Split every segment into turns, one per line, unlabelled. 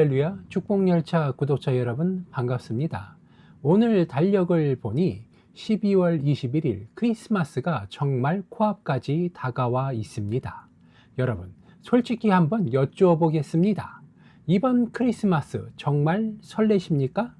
할렐루야 축복열차 구독자 여러분 반갑습니다. 오늘 달력을 보니 12월 21일 크리스마스가 정말 코앞까지 다가와 있습니다. 여러분 솔직히 한번 여쭈어 보겠습니다. 이번 크리스마스 정말 설레십니까?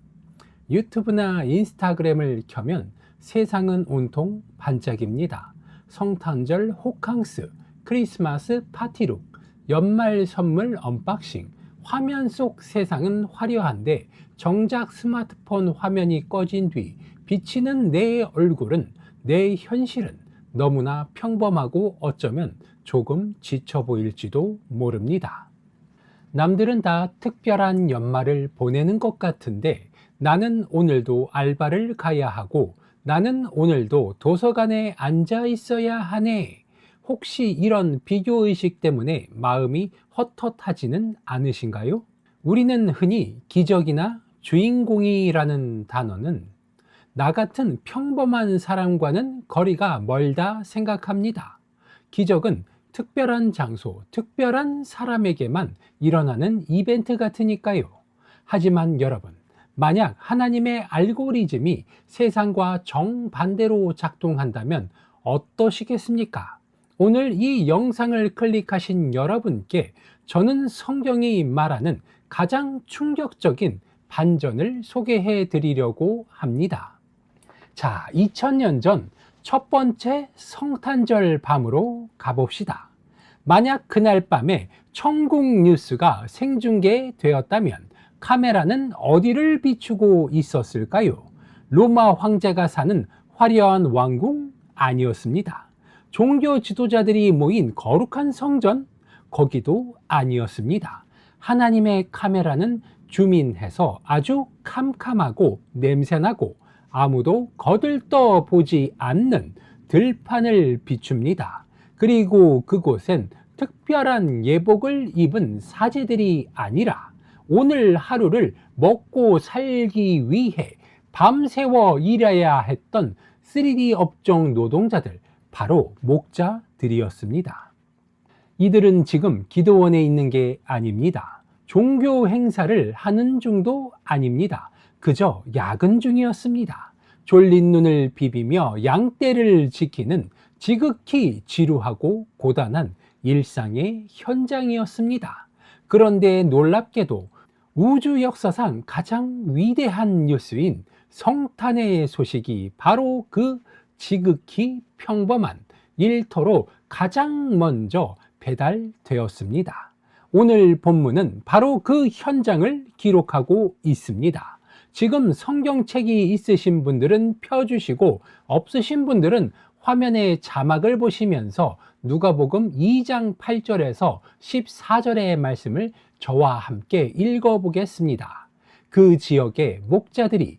유튜브나 인스타그램을 켜면 세상은 온통 반짝입니다. 성탄절 호캉스, 크리스마스 파티룩, 연말 선물 언박싱, 화면 속 세상은 화려한데 정작 스마트폰 화면이 꺼진 뒤 비치는 내 얼굴은 내 현실은 너무나 평범하고 어쩌면 조금 지쳐 보일지도 모릅니다. 남들은 다 특별한 연말을 보내는 것 같은데 나는 오늘도 알바를 가야 하고 나는 오늘도 도서관에 앉아 있어야 하네. 혹시 이런 비교의식 때문에 마음이 헛헛하지는 않으신가요? 우리는 흔히 기적이나 주인공이라는 단어는 나 같은 평범한 사람과는 거리가 멀다 생각합니다. 기적은 특별한 장소, 특별한 사람에게만 일어나는 이벤트 같으니까요. 하지만 여러분, 만약 하나님의 알고리즘이 세상과 정반대로 작동한다면 어떠시겠습니까? 오늘 이 영상을 클릭하신 여러분께 저는 성경이 말하는 가장 충격적인 반전을 소개해 드리려고 합니다. 자, 2000년 전 첫 번째 성탄절 밤으로 가봅시다. 만약 그날 밤에 천국 뉴스가 생중계되었다면 카메라는 어디를 비추고 있었을까요? 로마 황제가 사는 화려한 왕궁 아니었습니다. 종교 지도자들이 모인 거룩한 성전 거기도 아니었습니다. 하나님의 카메라는 주민해서 아주 캄캄하고 냄새나고 아무도 거들떠 보지 않는 들판을 비춥니다. 그리고 그곳엔 특별한 예복을 입은 사제들이 아니라 오늘 하루를 먹고 살기 위해 밤새워 일해야 했던 3D 업종 노동자들, 바로 목자들이었습니다. 이들은 지금 기도원에 있는 게 아닙니다. 종교 행사를 하는 중도 아닙니다. 그저 야근 중이었습니다. 졸린 눈을 비비며 양떼를 지키는 지극히 지루하고 고단한 일상의 현장이었습니다. 그런데 놀랍게도 우주 역사상 가장 위대한 뉴스인 성탄의 소식이 바로 그 지극히 평범한 일터로 가장 먼저 배달되었습니다. 오늘 본문은 바로 그 현장을 기록하고 있습니다. 지금 성경책이 있으신 분들은 펴주시고 없으신 분들은 화면에 자막을 보시면서 누가복음 2장 8절에서 14절의 말씀을 저와 함께 읽어보겠습니다. 그 지역의 목자들이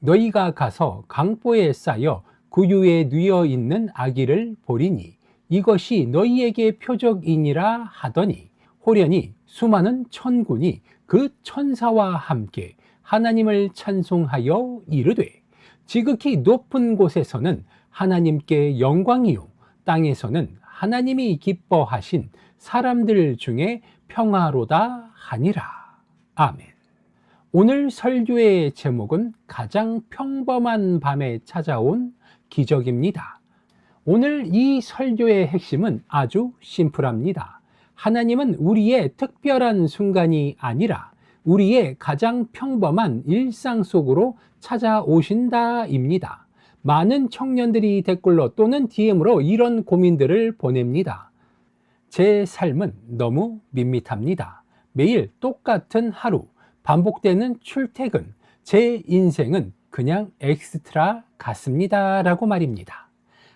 너희가 가서 강보에 쌓여 구유에 누여 있는 아기를 보리니 이것이 너희에게 표적이니라 하더니 호련히 수많은 천군이 그 천사와 함께 하나님을 찬송하여 이르되 지극히 높은 곳에서는 하나님께 영광이요 땅에서는 하나님이 기뻐하신 사람들 중에 평화로다 하니라. 아멘. 오늘 설교의 제목은 가장 평범한 밤에 찾아온 기적입니다. 오늘 이 설교의 핵심은 아주 심플합니다. 하나님은 우리의 특별한 순간이 아니라 우리의 가장 평범한 일상 속으로 찾아오신다입니다. 많은 청년들이 댓글로 또는 DM으로 이런 고민들을 보냅니다. 제 삶은 너무 밋밋합니다. 매일 똑같은 하루, 반복되는 출퇴근, 제 인생은 그냥 엑스트라 같습니다. 라고 말입니다.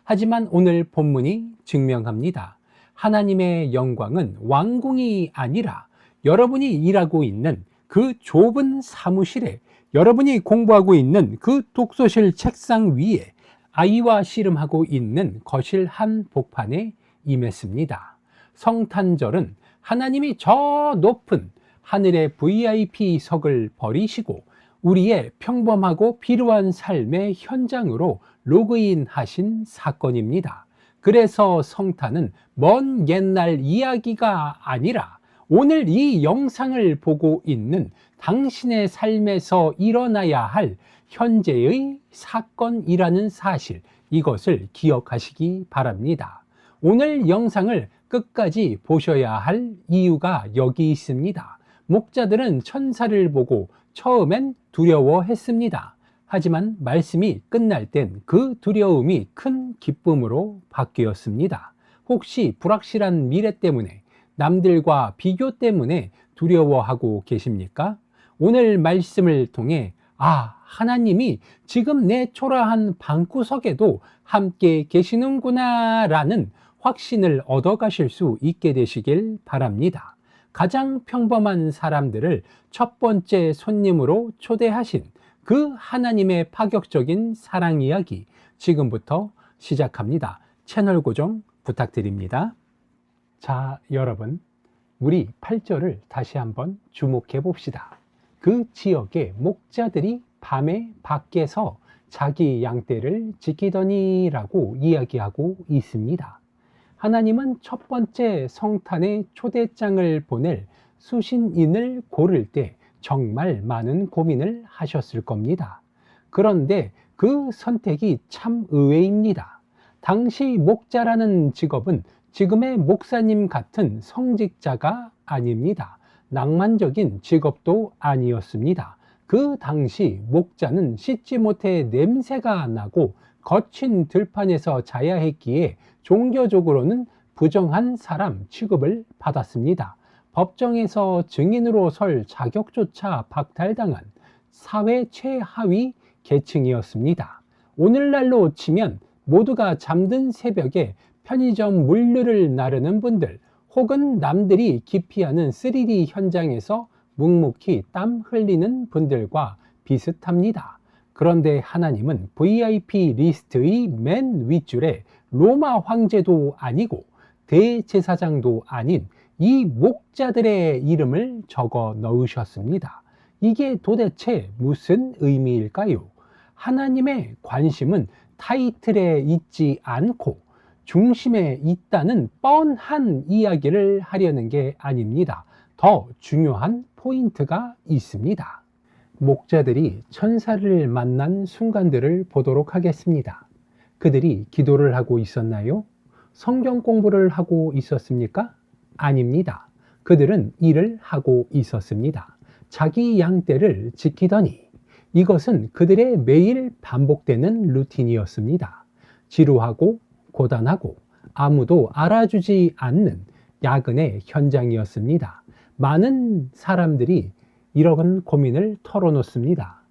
하지만 오늘 본문이 증명합니다. 하나님의 영광은 왕궁이 아니라 여러분이 일하고 있는 그 좁은 사무실에 여러분이 공부하고 있는 그 독서실 책상 위에 아이와 씨름하고 있는 거실 한 복판에 임했습니다. 성탄절은 하나님이 저 높은 하늘의 VIP석을 버리시고 우리의 평범하고 필요한 삶의 현장으로 로그인 하신 사건입니다. 그래서 성탄은 먼 옛날 이야기가 아니라 오늘 이 영상을 보고 있는 당신의 삶에서 일어나야 할 현재의 사건이라는 사실, 이것을 기억하시기 바랍니다. 오늘 영상을 끝까지 보셔야 할 이유가 여기 있습니다. 목자들은 천사를 보고 처음엔 두려워했습니다. 하지만 말씀이 끝날 땐 그 두려움이 큰 기쁨으로 바뀌었습니다. 혹시 불확실한 미래 때문에 남들과 비교 때문에 두려워하고 계십니까? 오늘 말씀을 통해 아, 하나님이 지금 내 초라한 방구석에도 함께 계시는구나 라는 확신을 얻어 가실 수 있게 되시길 바랍니다. 가장 평범한 사람들을 첫 번째 손님으로 초대하신 그 하나님의 파격적인 사랑 이야기 지금부터 시작합니다. 채널 고정 부탁드립니다. 자, 여러분. 우리 8절을 다시 한번 주목해 봅시다. 그 지역의 목자들이 밤에 밖에서 자기 양떼를 지키더니라고 이야기하고 있습니다. 하나님은 첫 번째 성탄의 초대장을 보낼 수신인을 고를 때 정말 많은 고민을 하셨을 겁니다. 그런데 그 선택이 참 의외입니다. 당시 목자라는 직업은 지금의 목사님 같은 성직자가 아닙니다. 낭만적인 직업도 아니었습니다. 그 당시 목자는 씻지 못해 냄새가 나고 거친 들판에서 자야 했기에 종교적으로는 부정한 사람 취급을 받았습니다. 법정에서 증인으로 설 자격조차 박탈당한 사회 최하위 계층이었습니다. 오늘날로 치면 모두가 잠든 새벽에 편의점 물류를 나르는 분들 혹은 남들이 기피하는 3D 현장에서 묵묵히 땀 흘리는 분들과 비슷합니다. 그런데 하나님은 VIP 리스트의 맨 윗줄에 로마 황제도 아니고 대제사장도 아닌 이 목자들의 이름을 적어 넣으셨습니다. 이게 도대체 무슨 의미일까요? 하나님의 관심은 타이틀에 있지 않고 중심에 있다는 뻔한 이야기를 하려는 게 아닙니다. 더 중요한 포인트가 있습니다. 목자들이 천사를 만난 순간들을 보도록 하겠습니다. 그들이 기도를 하고 있었나요? 성경 공부를 하고 있었습니까? 아닙니다. 그들은 일을 하고 있었습니다. 자기 양떼를 지키더니 이것은 그들의 매일 반복되는 루틴이었습니다. 지루하고 고단하고 아무도 알아주지 않는 야근의 현장이었습니다. 많은 사람들이 이런 고민을 털어놓습니다.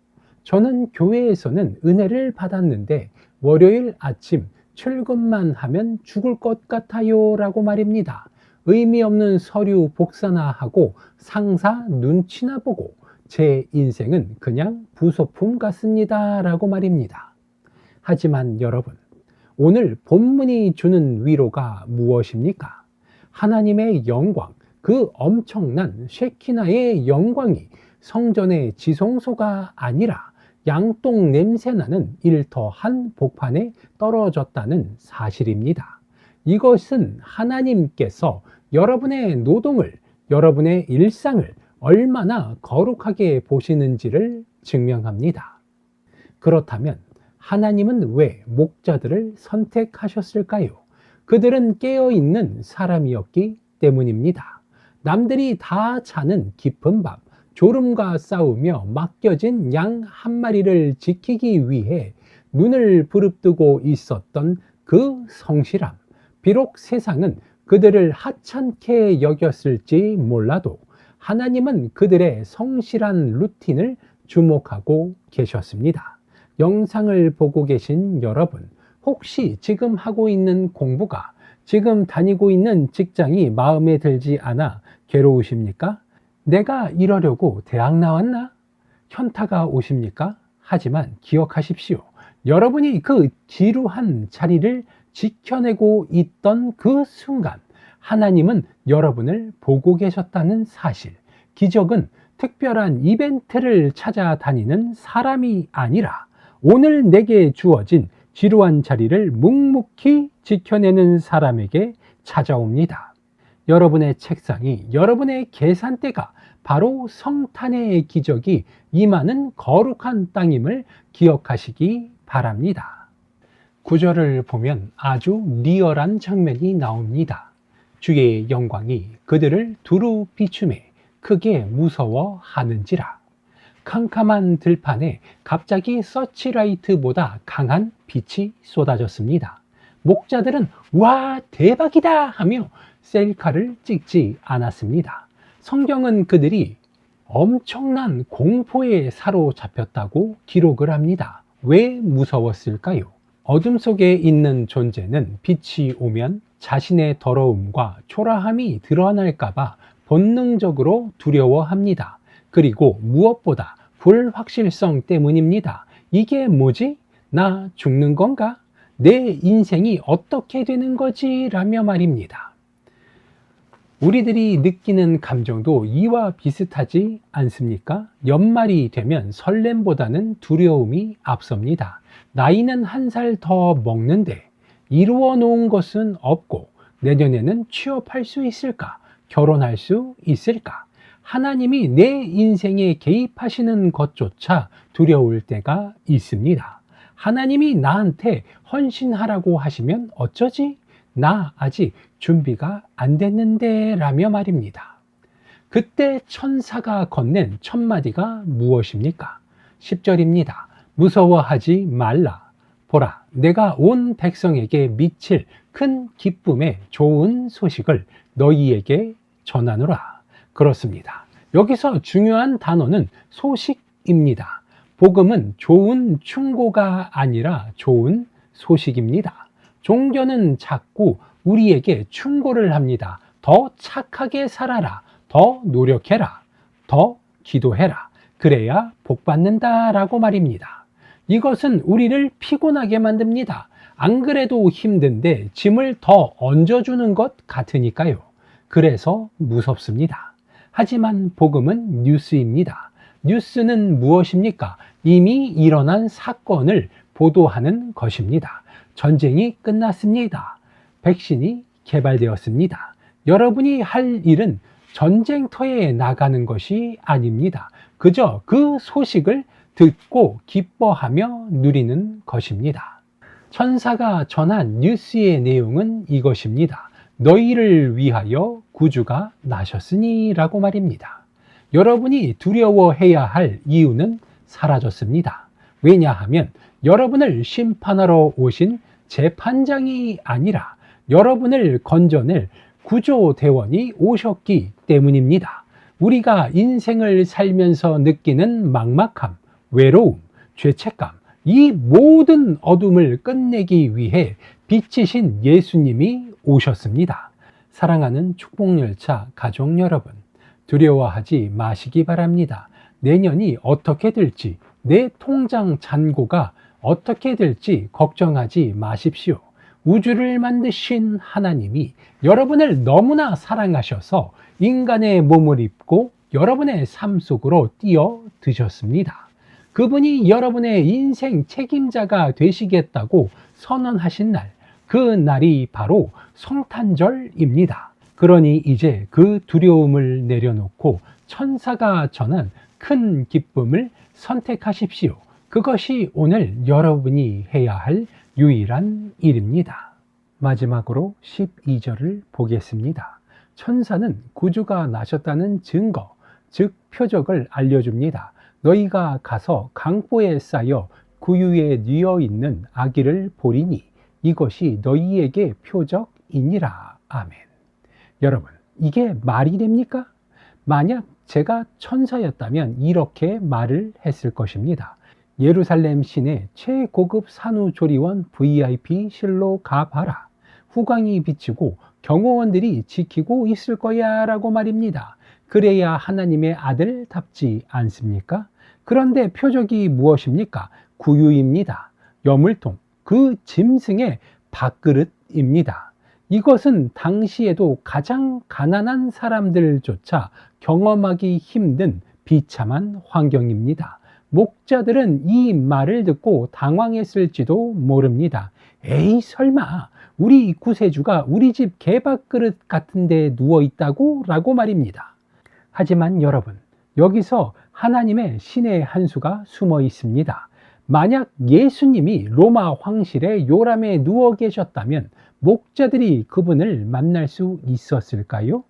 저는 교회에서는 은혜를 받았는데 월요일 아침 출근만 하면 죽을 것 같아요 라고 말입니다. 의미 없는 서류 복사나 하고 상사 눈치나 보고 제 인생은 그냥 부소품 같습니다 라고 말입니다. 하지만 여러분, 오늘 본문이 주는 위로가 무엇입니까? 하나님의 영광, 그 엄청난 쉐키나의 영광이 성전의 지성소가 아니라 양똥 냄새나는 일터 한 복판에 떨어졌다는 사실입니다. 이것은 하나님께서 여러분의 노동을, 여러분의 일상을 얼마나 거룩하게 보시는지를 증명합니다. 그렇다면 하나님은 왜 목자들을 선택하셨을까요? 그들은 깨어있는 사람이었기 때문입니다. 남들이 다 자는 깊은 밤, 졸음과 싸우며 맡겨진 양 한 마리를 지키기 위해 눈을 부릅뜨고 있었던 그 성실함. 비록 세상은 그들을 하찮게 여겼을지 몰라도 하나님은 그들의 성실한 루틴을 주목하고 계셨습니다. 영상을 보고 계신 여러분, 혹시 지금 하고 있는 공부가 지금 다니고 있는 직장이 마음에 들지 않아 괴로우십니까? 내가 이러려고 대학 나왔나? 현타가 오십니까? 하지만 기억하십시오. 여러분이 그 지루한 자리를 지켜내고 있던 그 순간, 하나님은 여러분을 보고 계셨다는 사실. 기적은 특별한 이벤트를 찾아다니는 사람이 아니라 오늘 내게 주어진 지루한 자리를 묵묵히 지켜내는 사람에게 찾아옵니다. 여러분의 책상이 여러분의 계산대가 바로 성탄의 기적이 임하는 거룩한 땅임을 기억하시기 바랍니다. 구절을 보면 아주 리얼한 장면이 나옵니다. 주의 영광이 그들을 두루 비춤해 크게 무서워하는지라. 캄캄한 들판에 갑자기 서치라이트보다 강한 빛이 쏟아졌습니다. 목자들은 와 대박이다 하며 셀카를 찍지 않았습니다. 성경은 그들이 엄청난 공포에 사로잡혔다고 기록을 합니다. 왜 무서웠을까요? 어둠 속에 있는 존재는 빛이 오면 자신의 더러움과 초라함이 드러날까봐 본능적으로 두려워합니다. 그리고 무엇보다 불확실성 때문입니다. 이게 뭐지? 나 죽는 건가? 내 인생이 어떻게 되는 거지? 라며 말입니다. 우리들이 느끼는 감정도 이와 비슷하지 않습니까? 연말이 되면 설렘보다는 두려움이 앞섭니다. 나이는 한 살 더 먹는데 이루어 놓은 것은 없고 내년에는 취업할 수 있을까? 결혼할 수 있을까? 하나님이 내 인생에 개입하시는 것조차 두려울 때가 있습니다. 하나님이 나한테 헌신하라고 하시면 어쩌지? 나 아직 준비가 안 됐는데 라며 말입니다. 그때 천사가 건넨 첫 마디가 무엇입니까? 10절입니다. 무서워하지 말라. 보라, 내가 온 백성에게 미칠 큰 기쁨의 좋은 소식을 너희에게 전하노라. 그렇습니다. 여기서 중요한 단어는 소식입니다. 복음은 좋은 충고가 아니라 좋은 소식입니다. 종교는 자꾸 우리에게 충고를 합니다. 더 착하게 살아라. 더 노력해라. 더 기도해라. 그래야 복 받는다 라고 말입니다. 이것은 우리를 피곤하게 만듭니다. 안 그래도 힘든데 짐을 더 얹어주는 것 같으니까요. 그래서 무섭습니다. 하지만 복음은 뉴스입니다. 뉴스는 무엇입니까? 이미 일어난 사건을 보도하는 것입니다. 전쟁이 끝났습니다. 백신이 개발되었습니다. 여러분이 할 일은 전쟁터에 나가는 것이 아닙니다. 그저 그 소식을 듣고 기뻐하며 누리는 것입니다. 천사가 전한 뉴스의 내용은 이것입니다. 너희를 위하여 구주가 나셨으니 라고 말입니다. 여러분이 두려워해야 할 이유는 사라졌습니다. 왜냐하면 여러분을 심판하러 오신 재판장이 아니라 여러분을 건져낼 구조대원이 오셨기 때문입니다. 우리가 인생을 살면서 느끼는 막막함, 외로움, 죄책감, 이 모든 어둠을 끝내기 위해 빛이신 예수님이 오셨습니다. 사랑하는 축복열차 가족 여러분, 두려워하지 마시기 바랍니다. 내년이 어떻게 될지, 내 통장 잔고가 어떻게 될지 걱정하지 마십시오. 우주를 만드신 하나님이 여러분을 너무나 사랑하셔서 인간의 몸을 입고 여러분의 삶 속으로 뛰어 드셨습니다. 그분이 여러분의 인생 책임자가 되시겠다고 선언하신 날, 그 날이 바로 성탄절입니다. 그러니 이제 그 두려움을 내려놓고 천사가 전한 큰 기쁨을 선택하십시오. 그것이 오늘 여러분이 해야 할 유일한 일입니다. 마지막으로 12절을 보겠습니다. 천사는 구주가 나셨다는 증거, 즉 표적을 알려줍니다. 너희가 가서 강보에 쌓여 구유에 뉘어 있는 아기를 보리니 이것이 너희에게 표적이니라. 아멘. 여러분, 이게 말이 됩니까? 만약 제가 천사였다면 이렇게 말을 했을 것입니다. 예루살렘 시내 최고급 산후조리원 VIP 실로 가봐라. 후광이 비치고 경호원들이 지키고 있을 거야 라고 말입니다. 그래야 하나님의 아들답지 않습니까? 그런데 표적이 무엇입니까? 구유입니다. 여물통, 그 짐승의 밥그릇입니다. 이것은 당시에도 가장 가난한 사람들조차 경험하기 힘든 비참한 환경입니다. 목자들은 이 말을 듣고 당황했을지도 모릅니다. 에이, 설마, 우리 구세주가 우리 집 개밥그릇 같은 데 누워 있다고? 라고 말입니다. 하지만 여러분, 여기서 하나님의 신의 한 수가 숨어 있습니다. 만약 예수님이 로마 황실의 요람에 누워 계셨다면 목자들이 그분을 만날 수 있었을까요?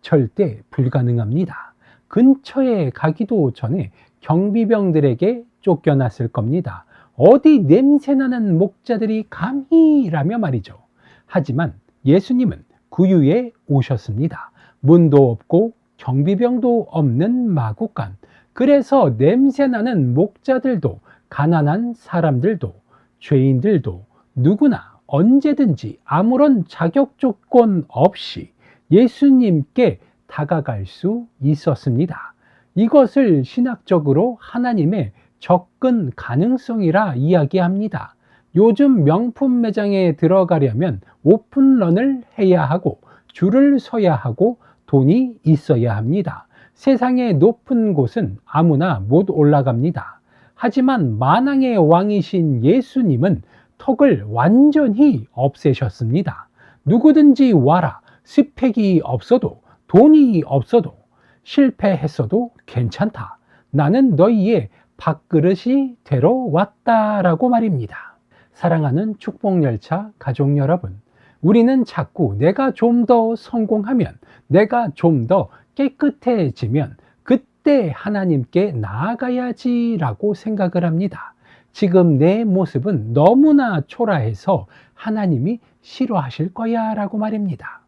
절대 불가능합니다. 근처에 가기도 전에 경비병들에게 쫓겨났을 겁니다. 어디 냄새나는 목자들이 감히라며 말이죠. 하지만 예수님은 구유에 오셨습니다. 문도 없고 경비병도 없는 마국간. 그래서 냄새나는 목자들도 가난한 사람들도 죄인들도 누구나 언제든지 아무런 자격 조건 없이 예수님께 다가갈 수 있었습니다. 이것을 신학적으로 하나님의 접근 가능성이라 이야기합니다. 요즘 명품 매장에 들어가려면 오픈런을 해야 하고 줄을 서야 하고 돈이 있어야 합니다. 세상의 높은 곳은 아무나 못 올라갑니다. 하지만 만왕의 왕이신 예수님은 턱을 완전히 없애셨습니다. 누구든지 와라. 스펙이 없어도 돈이 없어도 실패했어도 괜찮다. 나는 너희의 밥그릇이 되러 왔다라고 말입니다. 사랑하는 축복열차 가족 여러분, 우리는 자꾸 내가 좀 더 성공하면, 내가 좀 더 깨끗해지면, 그때 하나님께 나아가야지라고 생각을 합니다. 지금 내 모습은 너무나 초라해서 하나님이 싫어하실 거야 라고 말입니다.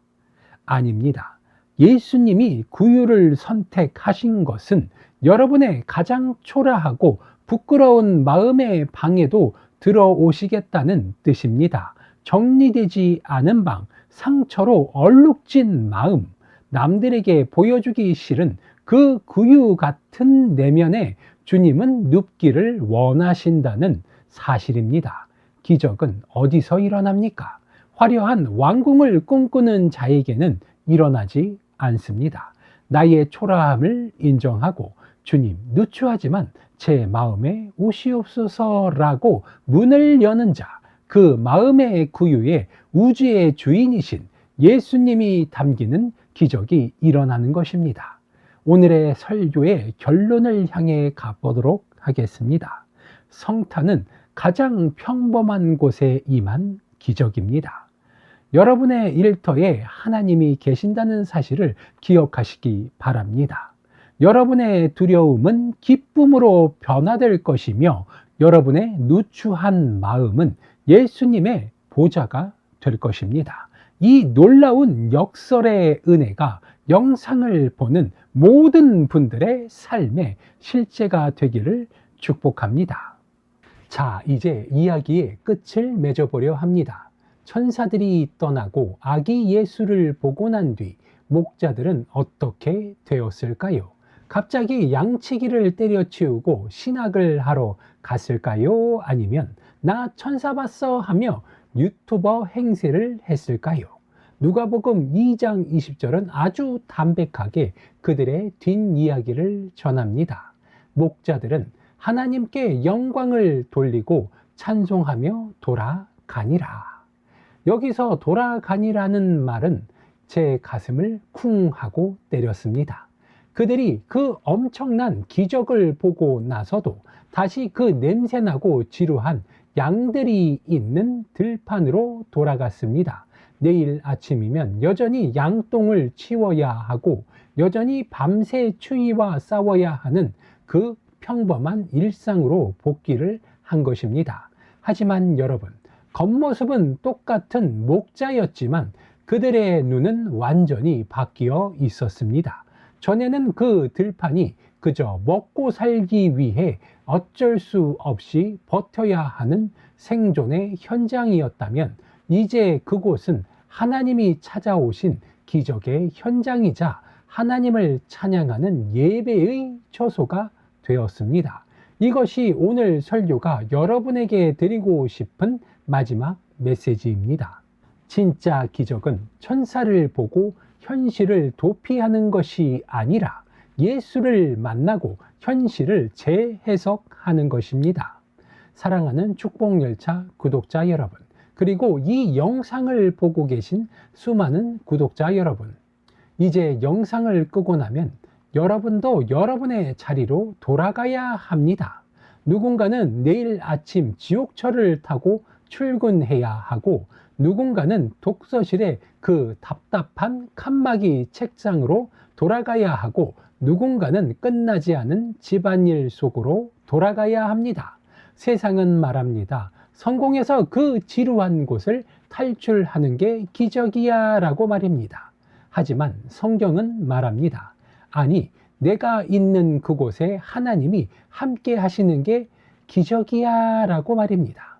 아닙니다. 예수님이 구유를 선택하신 것은 여러분의 가장 초라하고 부끄러운 마음의 방에도 들어오시겠다는 뜻입니다. 정리되지 않은 방, 상처로 얼룩진 마음, 남들에게 보여주기 싫은 그 구유 같은 내면에 주님은 눕기를 원하신다는 사실입니다. 기적은 어디서 일어납니까? 화려한 왕궁을 꿈꾸는 자에게는 일어나지 않습니다. 나의 초라함을 인정하고 주님 누추하지만 제 마음에 오시옵소서라고 문을 여는 자, 그 마음의 구유에 우주의 주인이신 예수님이 담기는 기적이 일어나는 것입니다. 오늘의 설교의 결론을 향해 가보도록 하겠습니다. 성탄은 가장 평범한 곳에 임한 기적입니다. 여러분의 일터에 하나님이 계신다는 사실을 기억하시기 바랍니다. 여러분의 두려움은 기쁨으로 변화될 것이며 여러분의 누추한 마음은 예수님의 보좌가 될 것입니다. 이 놀라운 역설의 은혜가 영상을 보는 모든 분들의 삶의 실제가 되기를 축복합니다. 자, 이제 이야기의 끝을 맺어보려 합니다. 천사들이 떠나고 아기 예수를 보고 난 뒤 목자들은 어떻게 되었을까요? 갑자기 양치기를 때려치우고 신학을 하러 갔을까요? 아니면 나 천사 봤어 하며 유튜버 행세를 했을까요? 누가복음 2장 20절은 아주 담백하게 그들의 뒷이야기를 전합니다. 목자들은 하나님께 영광을 돌리고 찬송하며 돌아가니라. 여기서 돌아가니라는 말은 제 가슴을 쿵 하고 때렸습니다. 그들이 그 엄청난 기적을 보고 나서도 다시 그 냄새나고 지루한 양들이 있는 들판으로 돌아갔습니다. 내일 아침이면 여전히 양똥을 치워야 하고 여전히 밤새 추위와 싸워야 하는 그 평범한 일상으로 복귀를 한 것입니다. 하지만 여러분, 겉모습은 똑같은 목자였지만 그들의 눈은 완전히 바뀌어 있었습니다. 전에는 그 들판이 그저 먹고 살기 위해 어쩔 수 없이 버텨야 하는 생존의 현장이었다면 이제 그곳은 하나님이 찾아오신 기적의 현장이자 하나님을 찬양하는 예배의 처소가 되었습니다. 이것이 오늘 설교가 여러분에게 드리고 싶은 마지막 메시지입니다. 진짜 기적은 천사를 보고 현실을 도피하는 것이 아니라 예수를 만나고 현실을 재해석하는 것입니다. 사랑하는 축복열차 구독자 여러분, 그리고 이 영상을 보고 계신 수많은 구독자 여러분, 이제 영상을 끄고 나면 여러분도 여러분의 자리로 돌아가야 합니다. 누군가는 내일 아침 지옥철을 타고 출근해야 하고 누군가는 독서실에 그 답답한 칸막이 책상으로 돌아가야 하고 누군가는 끝나지 않은 집안일 속으로 돌아가야 합니다. 세상은 말합니다. 성공해서 그 지루한 곳을 탈출하는 게 기적이야 라고 말입니다. 하지만 성경은 말합니다. 아니, 내가 있는 그곳에 하나님이 함께 하시는 게 기적이야 라고 말입니다.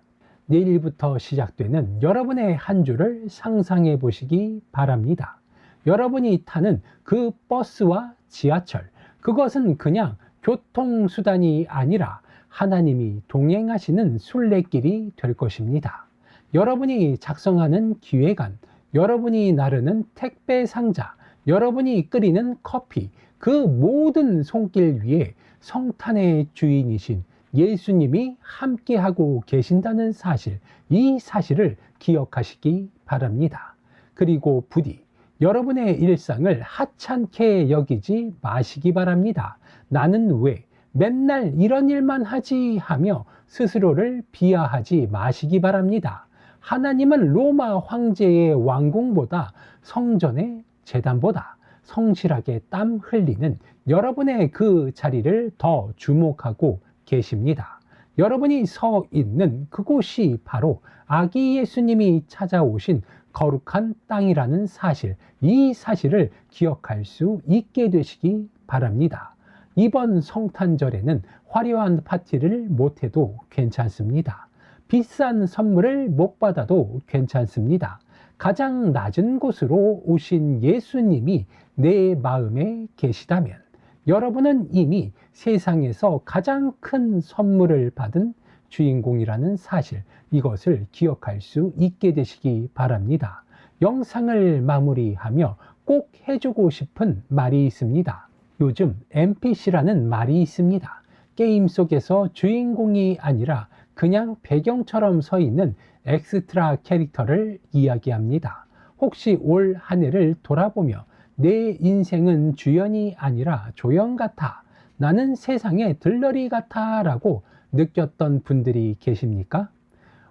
내일부터 시작되는 여러분의 한 주를 상상해 보시기 바랍니다. 여러분이 타는 그 버스와 지하철, 그것은 그냥 교통수단이 아니라 하나님이 동행하시는 순례길이 될 것입니다. 여러분이 작성하는 기획안, 여러분이 나르는 택배 상자, 여러분이 끓이는 커피, 그 모든 손길 위에 성탄의 주인이신 예수님이 함께하고 계신다는 사실, 이 사실을 기억하시기 바랍니다. 그리고 부디 여러분의 일상을 하찮게 여기지 마시기 바랍니다. 나는 왜 맨날 이런 일만 하지 하며 스스로를 비하하지 마시기 바랍니다. 하나님은 로마 황제의 왕궁보다 성전의 재단보다 성실하게 땀 흘리는 여러분의 그 자리를 더 주목하고 계십니다. 여러분이 서 있는 그곳이 바로 아기 예수님이 찾아오신 거룩한 땅이라는 사실, 이 사실을 기억할 수 있게 되시기 바랍니다. 이번 성탄절에는 화려한 파티를 못해도 괜찮습니다. 비싼 선물을 못 받아도 괜찮습니다. 가장 낮은 곳으로 오신 예수님이 내 마음에 계시다면 여러분은 이미 세상에서 가장 큰 선물을 받은 주인공이라는 사실, 이것을 기억할 수 있게 되시기 바랍니다. 영상을 마무리하며 꼭 해주고 싶은 말이 있습니다. 요즘 NPC라는 말이 있습니다. 게임 속에서 주인공이 아니라 그냥 배경처럼 서 있는 엑스트라 캐릭터를 이야기합니다. 혹시 올 한 해를 돌아보며 내 인생은 주연이 아니라 조연 같아. 나는 세상의 들러리 같아. 라고 느꼈던 분들이 계십니까?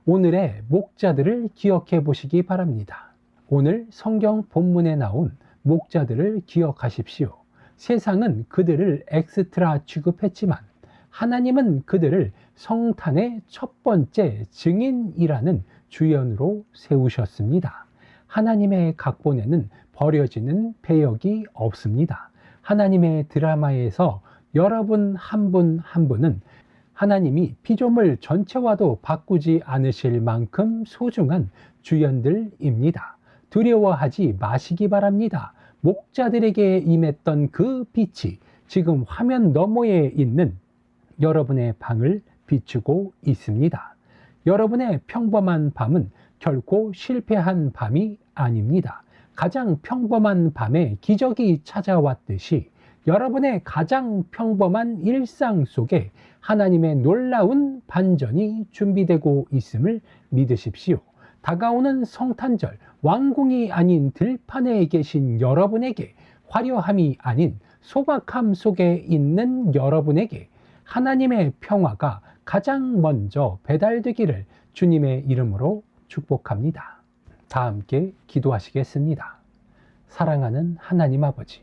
오늘의 목자들을 기억해 보시기 바랍니다. 오늘 성경 본문에 나온 목자들을 기억하십시오. 세상은 그들을 엑스트라 취급했지만 하나님은 그들을 성탄의 첫 번째 증인이라는 주연으로 세우셨습니다. 하나님의 각본에는 버려지는 배역이 없습니다. 하나님의 드라마에서 여러분 한 분한 한 분은 하나님이 피조물 전체와도 바꾸지 않으실 만큼 소중한 주연들입니다. 두려워하지 마시기 바랍니다. 목자들에게 임했던 그 빛이 지금 화면 너머에 있는 여러분의 방을 비추고 있습니다. 여러분의 평범한 밤은 결코 실패한 밤이 아닙니다. 가장 평범한 밤에 기적이 찾아왔듯이 여러분의 가장 평범한 일상 속에 하나님의 놀라운 반전이 준비되고 있음을 믿으십시오. 다가오는 성탄절, 왕궁이 아닌 들판에 계신 여러분에게 화려함이 아닌 소박함 속에 있는 여러분에게 하나님의 평화가 가장 먼저 배달되기를 주님의 이름으로 축복합니다. 다 함께 기도하시겠습니다. 사랑하는 하나님 아버지,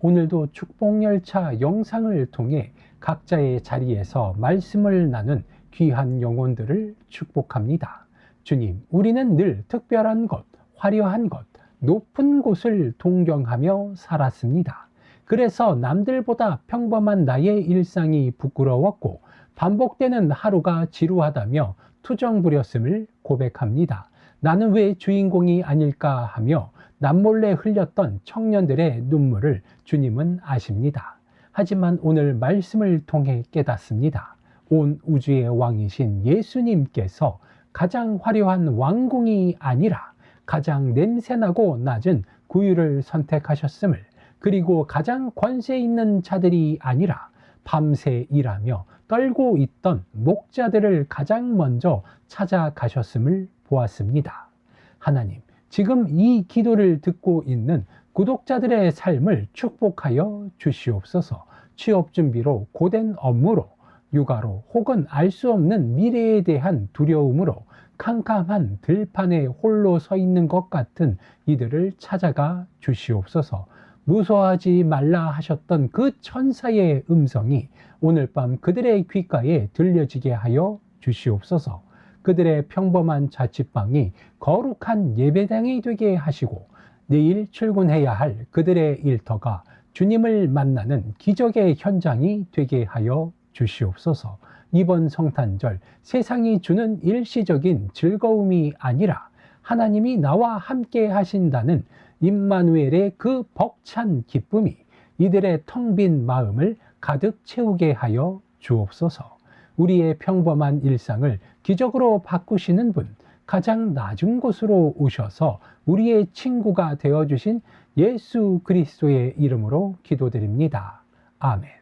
오늘도 축복열차 영상을 통해 각자의 자리에서 말씀을 나눈 귀한 영혼들을 축복합니다. 주님, 우리는 늘 특별한 것, 화려한 것, 높은 곳을 동경하며 살았습니다. 그래서 남들보다 평범한 나의 일상이 부끄러웠고 반복되는 하루가 지루하다며 투정 부렸음을 고백합니다. 나는 왜 주인공이 아닐까 하며 남몰래 흘렸던 청년들의 눈물을 주님은 아십니다. 하지만 오늘 말씀을 통해 깨닫습니다. 온 우주의 왕이신 예수님께서 가장 화려한 왕궁이 아니라 가장 냄새나고 낮은 구유를 선택하셨음을 그리고 가장 권세 있는 자들이 아니라 밤새 일하며 떨고 있던 목자들을 가장 먼저 찾아가셨음을 보았습니다. 하나님, 지금 이 기도를 듣고 있는 구독자들의 삶을 축복하여 주시옵소서. 취업 준비로 고된 업무로 육아로 혹은 알 수 없는 미래에 대한 두려움으로 캄캄한 들판에 홀로 서 있는 것 같은 이들을 찾아가 주시옵소서. 무서워하지 말라 하셨던 그 천사의 음성이 오늘 밤 그들의 귓가에 들려지게 하여 주시옵소서 그들의 평범한 자취방이 거룩한 예배당이 되게 하시고 내일 출근해야 할 그들의 일터가 주님을 만나는 기적의 현장이 되게 하여 주시옵소서. 이번 성탄절 세상이 주는 일시적인 즐거움이 아니라 하나님이 나와 함께 하신다는 임마누엘의 그 벅찬 기쁨이 이들의 텅 빈 마음을 가득 채우게 하여 주옵소서. 우리의 평범한 일상을 기적으로 바꾸시는 분, 가장 낮은 곳으로 오셔서 우리의 친구가 되어 주신 예수 그리스도의 이름으로 기도드립니다. 아멘.